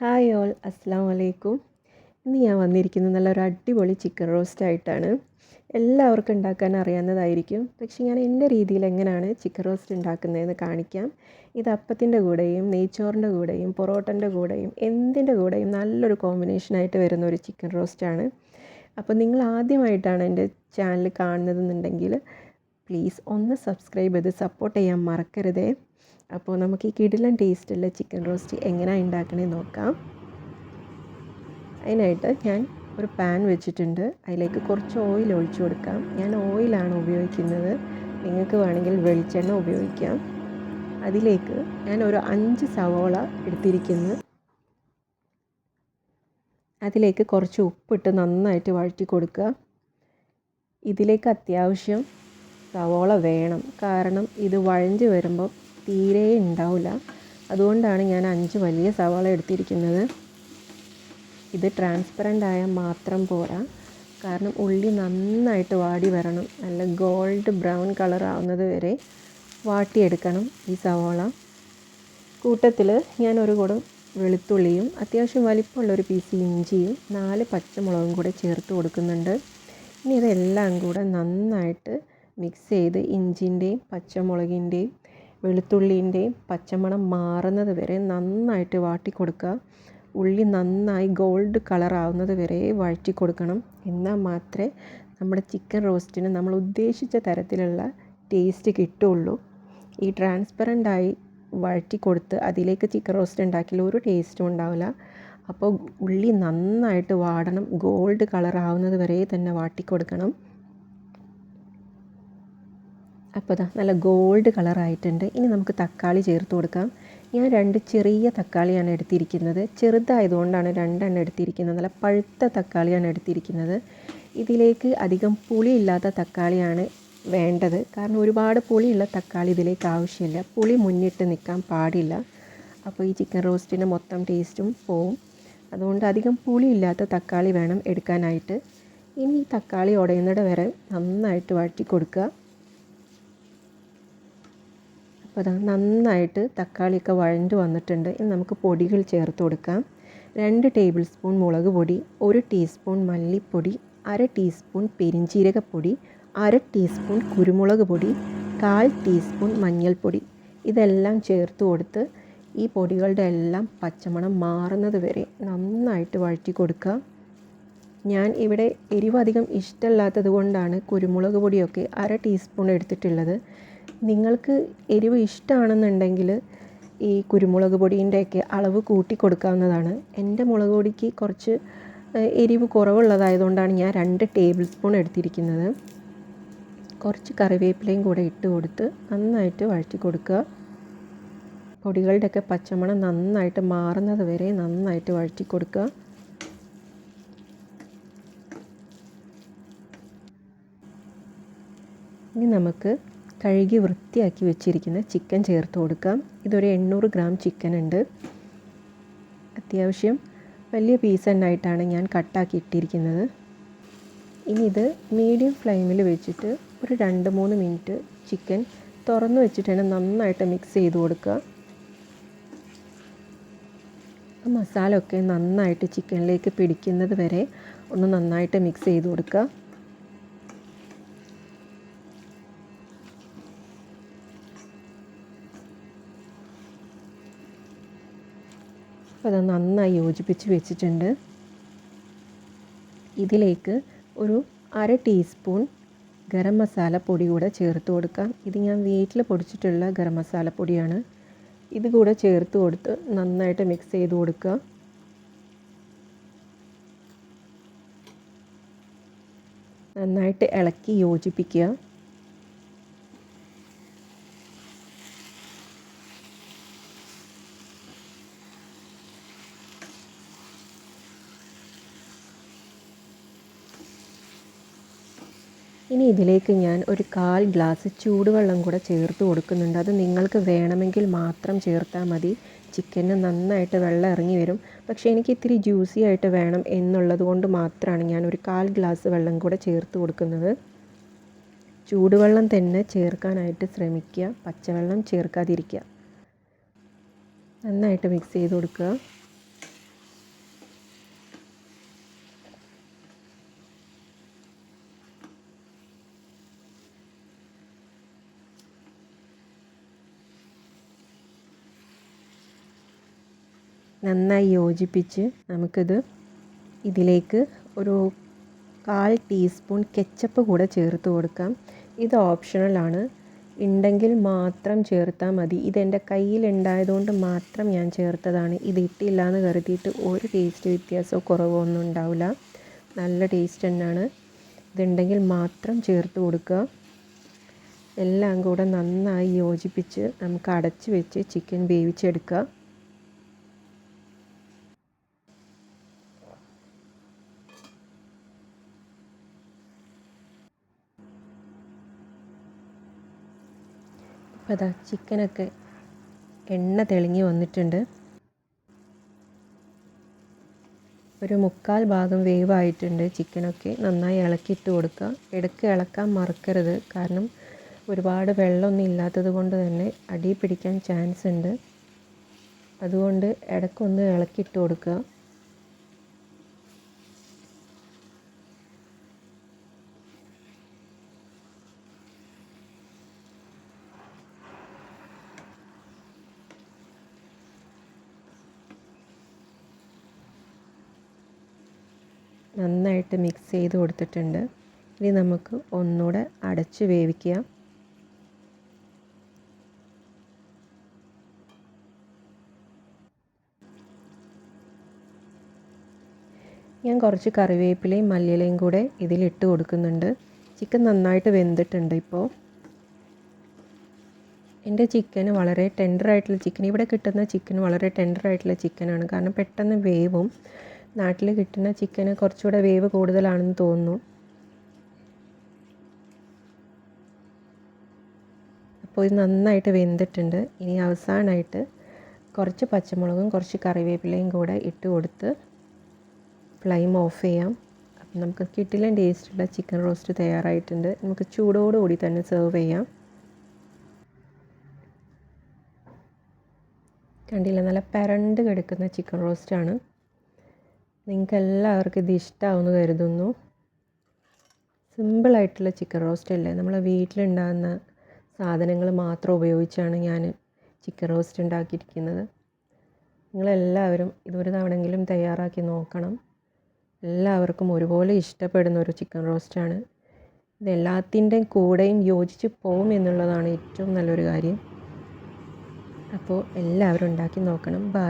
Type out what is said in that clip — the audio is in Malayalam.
ഹായ് ഓൾ അസ്സാം വലൈക്കും ഇന്ന് ഞാൻ വന്നിരിക്കുന്നത് നല്ലൊരു അടിപൊളി ചിക്കൻ റോസ്റ്റ് ആയിട്ടാണ്. എല്ലാവർക്കും ഉണ്ടാക്കാൻ അറിയാവുന്നതായിരിക്കും. പക്ഷേ ഞാൻ എന്റെ രീതിയിൽ എങ്ങനെയാണ് ചിക്കൻ റോസ്റ്റ് ഉണ്ടാക്കുന്നതെന്ന് കാണിക്കാം. ഇത് അപ്പത്തിന്റെ കൂടെയും നെയ്ച്ചോറിന്റെ കൂടെയും പൊറോട്ടന്റെ കൂടെയും എന്തിന്റെ കൂടെയും നല്ലൊരു കോമ്പിനേഷനായിട്ട് വരുന്ന ഒരു ചിക്കൻ റോസ്റ്റാണ് അപ്പോൾ നിങ്ങൾ ആദ്യമായിട്ടാണ് എന്റെ ചാനൽ കാണുന്നതെന്നുണ്ടെങ്കിൽ പ്ലീസ് ഒന്ന് സബ്സ്ക്രൈബ് ചെയ്ത് സപ്പോർട്ട് ചെയ്യാൻ മറക്കരുതേ. അപ്പോൾ നമുക്ക് ഈ കിടിലൻ ടേസ്റ്റുള്ള ചിക്കൻ റോസ്റ്റ് എങ്ങനെയാണ് ഉണ്ടാക്കണേ നോക്കാം. അതിനായിട്ട് ഞാൻ ഒരു പാൻ വെച്ചിട്ടുണ്ട്. അതിലേക്ക് കുറച്ച് ഓയിൽ ഒഴിച്ചു കൊടുക്കാം. ഞാൻ ഓയിലാണ് ഉപയോഗിക്കുന്നത്. നിങ്ങൾക്ക് വേണമെങ്കിൽ വെളിച്ചെണ്ണ ഉപയോഗിക്കാം. അതിലേക്ക് ഞാൻ ഒരു അഞ്ച് സവോള എടുത്തിരിക്കുന്നു. അതിലേക്ക് കുറച്ച് ഉപ്പിട്ട് നന്നായിട്ട് വഴറ്റി കൊടുക്കുക. ഇതിലേക്ക് അത്യാവശ്യം സവോള വേണം. കാരണം ഇത് വഴഞ്ഞ് വരുമ്പോൾ തീരെ ഉണ്ടാവില്ല. അതുകൊണ്ടാണ് ഞാൻ അഞ്ച് വലിയ സവാള എടുത്തിരിക്കുന്നത്. ഇത് ട്രാൻസ്പെറന്റ് ആയാൽ മാത്രം പോരാ. കാരണം ഉള്ളി നന്നായിട്ട് വാടി വരണം. നല്ല ഗോൾഡ് ബ്രൗൺ കളർ ആവുന്നത് വരെ വാട്ടിയെടുക്കണം ഈ സവാള. കൂട്ടത്തിൽ ഞാൻ ഒരു കൂടം വെളുത്തുള്ളിയും അത്യാവശ്യം വലിപ്പമുള്ളൊരു പീസ് ഇഞ്ചിയും നാല് പച്ചമുളകും കൂടെ ചേർത്ത് കൊടുക്കുന്നുണ്ട്. ഇനി ഇതെല്ലാം കൂടെ നന്നായിട്ട് മിക്സ് ചെയ്ത് ഇഞ്ചിന്റെയും പച്ചമുളകിന്റെയും വെളുത്തുള്ളീന്റെയും പച്ചമണം മാറുന്നത് വരെ നന്നായിട്ട് വാട്ടി കൊടുക്കുക ഉള്ളി നന്നായി ഗോൾഡ് കളർ ആവുന്നത് വരെ വഴറ്റി കൊടുക്കണം എന്നാൽ മാത്രമേ നമ്മുടെ ചിക്കൻ റോസ്റ്റിന് നമ്മൾ ഉദ്ദേശിച്ച തരത്തിലുള്ള ടേസ്റ്റ് കിട്ടുള്ളൂ ഈ ട്രാൻസ്പെറന്റായി വഴറ്റി കൊടുത്ത് അതിലേക്ക് ചിക്കൻ റോസ്റ്റ് ഉണ്ടാക്കിയാൽ ഒരു ടേസ്റ്റും ഉണ്ടാവില്ല. അപ്പോൾ ഉള്ളി നന്നായിട്ട് വാടണം. ഗോൾഡ് കളർ ആവുന്നത് വരെ തന്നെ വാട്ടി കൊടുക്കണം അപ്പോൾ ഇതാ നല്ല ഗോൾഡ് കളറായിട്ടുണ്ട്. ഇനി നമുക്ക് തക്കാളി ചേർത്ത് കൊടുക്കാം. ഞാൻ രണ്ട് ചെറിയ തക്കാളിയാണ് എടുത്തിരിക്കുന്നത്. ചെറുതായതുകൊണ്ടാണ് രണ്ടെണ്ണം എടുത്തിരിക്കുന്നത്. നല്ല പഴുത്ത തക്കാളിയാണ് എടുത്തിരിക്കുന്നത്. ഇതിലേക്ക് അധികം പുളിയില്ലാത്ത തക്കാളിയാണ് വേണ്ടത്. കാരണം ഒരുപാട് പുളിയുള്ള തക്കാളി ഇതിലേക്ക് ആവശ്യമില്ല. പുളി മുന്നിട്ട് നിൽക്കാൻ പാടില്ല. അപ്പോൾ ഈ ചിക്കൻ റോസ്റ്റിന്റെ മൊത്തം ടേസ്റ്റും പോവും. അതുകൊണ്ട് അധികം പുളിയില്ലാത്ത തക്കാളി വേണം എടുക്കാനായിട്ട്. ഇനി ഈ തക്കാളി ഉടയുന്നിട വരെ നന്നായിട്ട് വഴറ്റി കൊടുക്കുക. അപ്പോൾ അതാ നന്നായിട്ട് തക്കാളിയൊക്കെ വഴണ്ട് വന്നിട്ടുണ്ട്. ഇനി നമുക്ക് പൊടികൾ ചേർത്ത് കൊടുക്കാം. രണ്ട് ടേബിൾ സ്പൂൺ മുളക് പൊടി ഒരു ടീസ്പൂൺ മല്ലിപ്പൊടി അര ടീസ്പൂൺ പെരിഞ്ചീരകപ്പൊടി അര ടീസ്പൂൺ കുരുമുളക് പൊടി കാൽ ടീസ്പൂൺ മഞ്ഞൾപ്പൊടി. ഇതെല്ലാം ചേർത്ത് കൊടുത്ത് ഈ പൊടികളുടെ എല്ലാം പച്ചമണം മാറുന്നത് വരെ നന്നായിട്ട് വഴറ്റി കൊടുക്കുക. ഞാൻ ഇവിടെ എരിവധികം ഇഷ്ടമല്ലാത്തത് കൊണ്ടാണ് കുരുമുളക് പൊടിയൊക്കെ അര ടീസ്പൂൺ എടുത്തിട്ടുള്ളത്. നിങ്ങൾക്ക് എരിവ് ഇഷ്ടമാണെന്നുണ്ടെങ്കിൽ ഈ കുരുമുളക് പൊടീന്റെയൊക്കെ അളവ് കൂട്ടി കൊടുക്കാവുന്നതാണ്. എന്റെ മുളക് പൊടിക്ക് കുറച്ച് എരിവ് കുറവുള്ളതായതുകൊണ്ടാണ് ഞാൻ രണ്ട് ടേബിൾ സ്പൂൺ എടുത്തിരിക്കുന്നത്. കുറച്ച് കറിവേപ്പിലയും കൂടെ ഇട്ട് കൊടുത്ത് നന്നായിട്ട് വഴറ്റി കൊടുക്കുക. പൊടികളുടെയൊക്കെ പച്ചമണം നന്നായിട്ട് മാറുന്നത് വരെ നന്നായിട്ട് വഴറ്റി കൊടുക്കുക. ഇനി നമുക്ക് കഴുകി വൃത്തിയാക്കി വെച്ചിരിക്കുന്ന ചിക്കൻ ചേർത്ത് കൊടുക്കാം. ഇതൊരു എണ്ണൂറ് ഗ്രാം ചിക്കൻ ഉണ്ട്. അത്യാവശ്യം വലിയ പീസ് എണ്ണായിട്ടാണ് ഞാൻ കട്ടാക്കി ഇട്ടിരിക്കുന്നത്. ഇനി ഇത് മീഡിയം ഫ്ലെയിമിൽ വെച്ചിട്ട് ഒരു രണ്ട് മൂന്ന് മിനിറ്റ് ചിക്കൻ തുറന്ന് വെച്ചിട്ട് നന്നായിട്ട് മിക്സ് ചെയ്ത് കൊടുക്കുക. മസാല ഒക്കെ നന്നായിട്ട് ചിക്കനിലേക്ക് പിടിക്കുന്നത് വരെ ഒന്ന് നന്നായിട്ട് മിക്സ് ചെയ്ത് കൊടുക്കുക. അപ്പോൾ നന്നായി യോജിപ്പിച്ച് വെച്ചിട്ടുണ്ട്. ഇതിലേക്ക് ഒരു അര ടീസ്പൂൺ ഗരം മസാല പൊടി കൂടെ ചേർത്ത് കൊടുക്കാം. ഇത് ഞാൻ വീട്ടിൽ പൊടിച്ചിട്ടുള്ള ഗരം മസാല പൊടിയാണ്. ഇത് കൂടെ ചേർത്ത് കൊടുത്ത് നന്നായിട്ട് മിക്സ് ചെയ്ത് കൊടുക്കുക. നന്നായിട്ട് ഇളക്കി യോജിപ്പിക്കുക. ഇനി ഇതിലേക്ക് ഞാൻ ഒരു കാൽ ഗ്ലാസ് ചൂടുവെള്ളം കൂടെ ചേർത്ത് കൊടുക്കുന്നുണ്ട്. അത് നിങ്ങൾക്ക് വേണമെങ്കിൽ മാത്രം ചേർത്താൽ മതി. ചിക്കന് നന്നായിട്ട് വെള്ളം ഇറങ്ങി വരും. പക്ഷേ എനിക്ക് ഇത്തിരി ജ്യൂസി ആയിട്ട് വേണം എന്നുള്ളത് കൊണ്ട് മാത്രമാണ് ഞാൻ ഒരു കാൽ ഗ്ലാസ് വെള്ളം കൂടെ ചേർത്ത് കൊടുക്കുന്നത്. ചൂടുവെള്ളം തന്നെ ചേർക്കാനായിട്ട് ശ്രമിക്കുക. പച്ചവെള്ളം ചേർക്കാതിരിക്കുക. നന്നായിട്ട് മിക്സ് ചെയ്ത് കൊടുക്കുക. നന്നായി യോജിപ്പിച്ച് നമുക്കിത് ഇതിലേക്ക് ഒരു കാൽ ടീസ്പൂൺ കെച്ചപ്പ് കൂടെ ചേർത്ത് കൊടുക്കാം. ഇത് ഓപ്ഷണലാണ് ഉണ്ടെങ്കിൽ മാത്രം ചേർത്താൽ മതി. ഇതെന്റെ കയ്യിലുണ്ടായതുകൊണ്ട് മാത്രം ഞാൻ ചേർത്തതാണ്. ഇത് ഇട്ടില്ല എന്ന് കരുതിയിട്ട് ഒരു ടേസ്റ്റ് വ്യത്യാസമോ കുറവോ ഒന്നും ഉണ്ടാവില്ല. നല്ല ടേസ്റ്റ് തന്നെയാണ്. ഇതുണ്ടെങ്കിൽ മാത്രം ചേർത്ത് കൊടുക്കുക. എല്ലാം കൂടെ നന്നായി യോജിപ്പിച്ച് നമുക്ക് അടച്ച് വെച്ച് ചിക്കൻ വേവിച്ചെടുക്കുക. ഇപ്പോൾ അതാ ചിക്കനൊക്കെ എണ്ണ തെളിഞ്ഞ് വന്നിട്ടുണ്ട്. ഒരു മുക്കാൽ ഭാഗം വേവായിട്ടുണ്ട് ചിക്കനൊക്കെ. നന്നായി ഇളക്കിയിട്ട് കൊടുക്കുക. ഇടയ്ക്ക് ഇളക്കാൻ മറക്കരുത്. കാരണം ഒരുപാട് വെള്ളമൊന്നും ഇല്ലാത്തത് കൊണ്ട് തന്നെ അടി പിടിക്കാൻ ചാൻസ് ഉണ്ട്. അതുകൊണ്ട് ഇടയ്ക്കൊന്ന് ഇളക്കിയിട്ട് കൊടുക്കുക. നന്നായിട്ട് മിക്സ് ചെയ്ത് കൊടുത്തിട്ടുണ്ട്. ഇനി നമുക്ക് ഒന്നുകൂടെ അടച്ച് വേവിക്കുക ഞാൻ കുറച്ച് കറിവേപ്പിലയും മല്ലിയിലയും കൂടെ ഇതിലിട്ട് കൊടുക്കുന്നുണ്ട്. ചിക്കൻ നന്നായിട്ട് വെന്തിട്ടുണ്ട് ഇപ്പോൾ എന്റെ ചിക്കൻ വളരെ ടെൻഡർ ആയിട്ടുള്ള ചിക്കൻ ഇവിടെ കിട്ടുന്ന ചിക്കൻ വളരെ ടെൻഡർ ആയിട്ടുള്ള ചിക്കനാണ്. കാരണം പെട്ടെന്ന് വേവും. നാട്ടിൽ കിട്ടുന്ന ചിക്കന് കുറച്ചുകൂടെ വേവ് കൂടുതലാണെന്ന് തോന്നുന്നു. അപ്പോൾ ഇത് നന്നായിട്ട് വെന്തിട്ടുണ്ട്. ഇനി അവസാനമായിട്ട് കുറച്ച് പച്ചമുളകും കുറച്ച് കറിവേപ്പിലയും കൂടെ ഇട്ട് കൊടുത്ത് ഫ്ലെയിം ഓഫ് ചെയ്യാം. അപ്പം നമുക്ക് കിട്ടിലും ടേസ്റ്റുള്ള ചിക്കൻ റോസ്റ്റ് തയ്യാറായിട്ടുണ്ട്. നമുക്ക് ചൂടോടുകൂടി തന്നെ സെർവ് ചെയ്യാം. കണ്ടില്ല നല്ല പരണ്ട് കിടക്കുന്ന ചിക്കൻ റോസ്റ്റാണ് നിങ്ങൾക്ക് എല്ലാവർക്കും ഇത് ഇഷ്ടമാവുമെന്ന് കരുതുന്നു. സിമ്പിളായിട്ടുള്ള ചിക്കൻ റോസ്റ്റ് അല്ലേ? നമ്മളെ വീട്ടിലുണ്ടാകുന്ന സാധനങ്ങൾ മാത്രം ഉപയോഗിച്ചാണ് ഞാൻ ചിക്കൻ റോസ്റ്റ് ഉണ്ടാക്കിയിരിക്കുന്നത്. നിങ്ങളെല്ലാവരും ഇതൊരു തവണയെങ്കിലും തയ്യാറാക്കി നോക്കണം. എല്ലാവർക്കും ഒരുപോലെ ഇഷ്ടപ്പെടുന്ന ഒരു ചിക്കൻ റോസ്റ്റാണ് ഇത് കൂടെയും യോജിച്ച് പോകും എന്നുള്ളതാണ് ഏറ്റവും നല്ലൊരു കാര്യം. അപ്പോൾ എല്ലാവരും ഉണ്ടാക്കി നോക്കണം. ബൈ